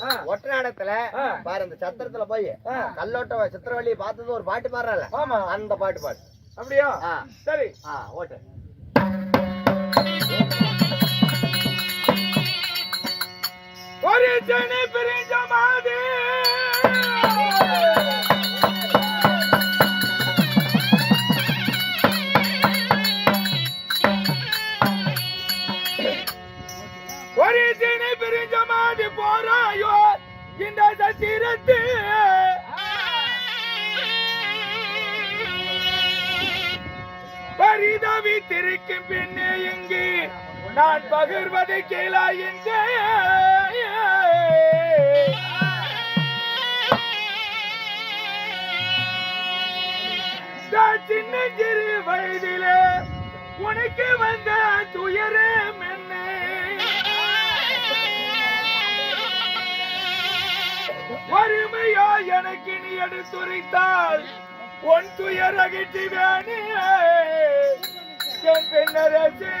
ஆ. பாரு இந்த சத்திரத்துல போய். கல்லோட்ட சித்திரவள்ளி பார்த்தது ஒரு பாட்டு பாடுறல ஆமா. அந்த பாட்டு பாடு. அப்படியா. சரி. ஓட்டு. ஒரு ஒரு ஜனி பிரிஞ்ச மாதிரி போறாயோ? இந்த சத்திரத்து. பரிதவி திரிக்கும் பின்னே இங்கு நான் பகிர்வதை கேளா என்று நான் சின்ன சிறு வயதிலே உனக்கு வந்த துயரம் வறுமையா எனக்கு நீ எடுத்துரைத்தால் உன் துயர் அகற்றி வேணே என் பெண்ணரசே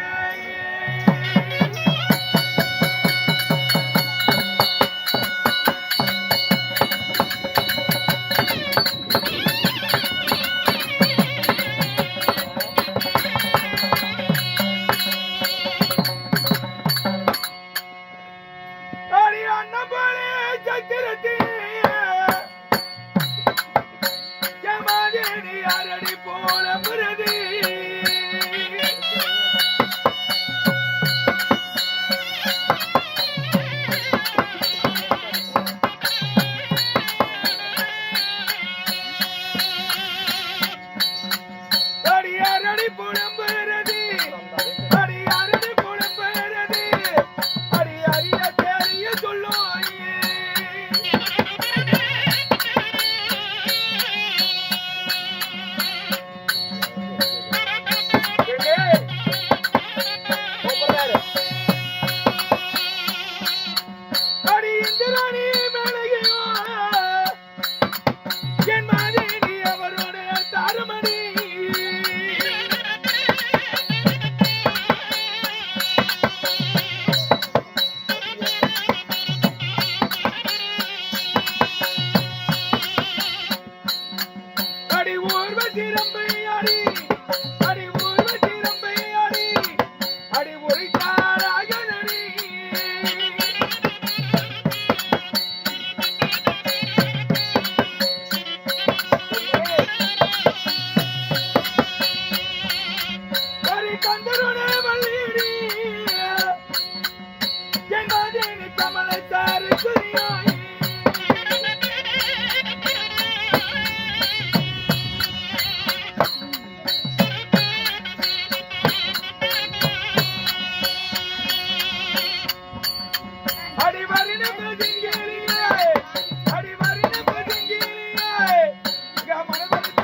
Thank you.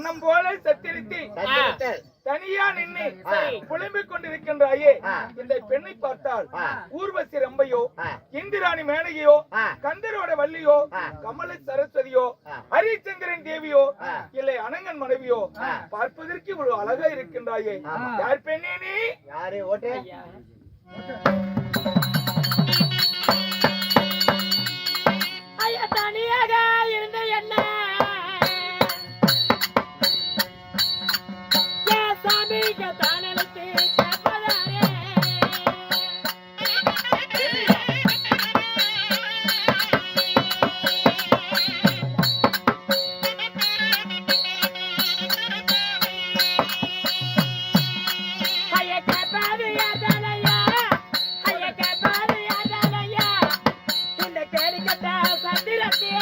அண்ணன் போல சத்திரித்தி தனியா நின்று. புலம்பிக் கொண்டிருக்கின்றாயே. இந்த பெண்ணை பார்த்தால். ஊர்வசி ரம்பையோ. இந்திராணி மேனகையோ. கந்தரோட வள்ளியோ. கமல சரஸ்வதியோ. ஹரிச்சந்திரன் தேவியோ. இல்லை அனங்கன் மனைவியோ. பார்ப்பதற்கு இவ்வளவு அழகா இருக்கின்றாயே. யார் பெண்ணே நீ யாரு ஓட்டு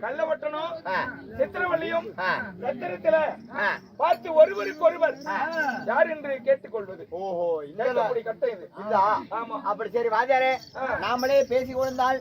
கள்ளவட்டனும் சித்திரவள்ளியும் சத்திரத்தில. பார்த்து ஒருவருக்கு ஒருவர் யார் என்று கேட்டுக்கொள்வது. ஓஹோ இந்த கேட்கப்படி கட்டை இது. இதா? ஆமா. அப்படி சரி ஆ. நாமளே பேசி கொண்டால்